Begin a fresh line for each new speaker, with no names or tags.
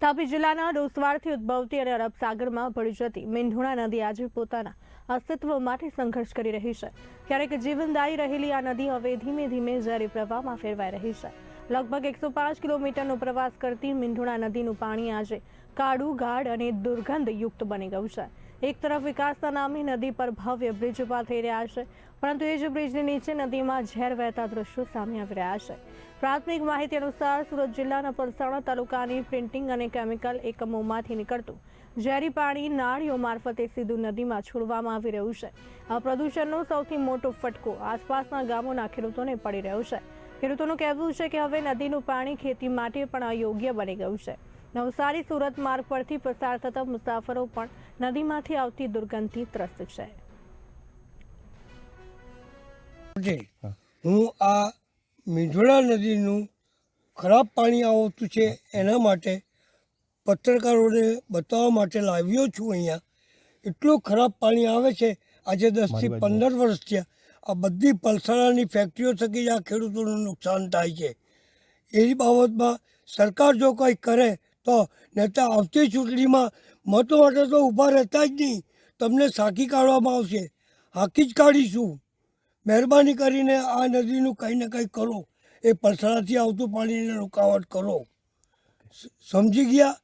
તાપી જિલ્લાના ડોસવાડથી ઉદ્ભવતી અને અરબ ભળી જતી મીંઢોણા નદી આજે પોતાના અસ્તિત્વ માટે સંઘર્ષ કરી રહી છે. ક્યારેક જીવનદાયી રહેલી આ નદી હવે ધીમે ધીમે ઝેરી પ્રવાહમાં ફેરવાઈ રહી છે. લગભગ એકસો પાંચ કિલોમીટરનો પ્રવાસ કરતી મીંઢુણા નદીનું પાણી આજે કાળું ગાઢ અને દુર્ગંધ યુક્ત બની ગયું છે. એક તરફ વિકાસના નામે નદી પર ભવ્ય બ્રિજ ઊભા થઈ રહ્યા છે, પરંતુ એ જ બ્રિજની નીચે નદીમાં ઝેર વહેતા દ્રશ્યો સામે આવી રહ્યા છે. પ્રાથમિક માહિતી અનુસાર સુરત જિલ્લાના પલસાણા તાલુકાની પ્રિન્ટિંગ અને કેમિકલ એકમોમાંથી નીકળતું ઝેરી પાણી નાળીઓ મારફતે સીધું નદીમાં છોડવામાં આવી રહ્યું છે. આ પ્રદૂષણનો સૌથી મોટો ફટકો આસપાસના ગામોના ખેડૂતોને પડી રહ્યો છે. ખેડૂતોનું કહેવું છે કે હવે નદીનું પાણી ખેતી માટે પણ અયોગ્ય બની ગયું છે. નવસારી સુરત માર્ગ પરથી પસાર થતા મુસાફરો પણ નદીમાંથી આવતી દુર્ગંધથી ત્રસ્ત છે.
હું આ મીંઢોળા નદીનું ખરાબ પાણી આવતું છે એના માટે પત્રકારોને બતાવવા માટે લાવ્યો છું અહીંયા. એટલું ખરાબ પાણી આવે છે આજે દસથી પંદર વર્ષ થયા. આ બધી પલસાણાની ફેક્ટરીઓ થકી જ આ ખેડૂતોનું નુકસાન થાય છે. એ બાબતમાં સરકાર જો કંઈ કરે તો નેતા આવતી ચૂંટણીમાં મતો માટે તો ઊભા રહેતા જ નહીં. તમને સાકી કાઢવામાં આવશે. હાકી જ કાઢીશું. મહેરબાની કરીને આ નદીનું કંઈ ને કંઈ કરો. એ પરસરાથી આવતું પાણીને રૂકાવટ કરો. સમજી ગયા?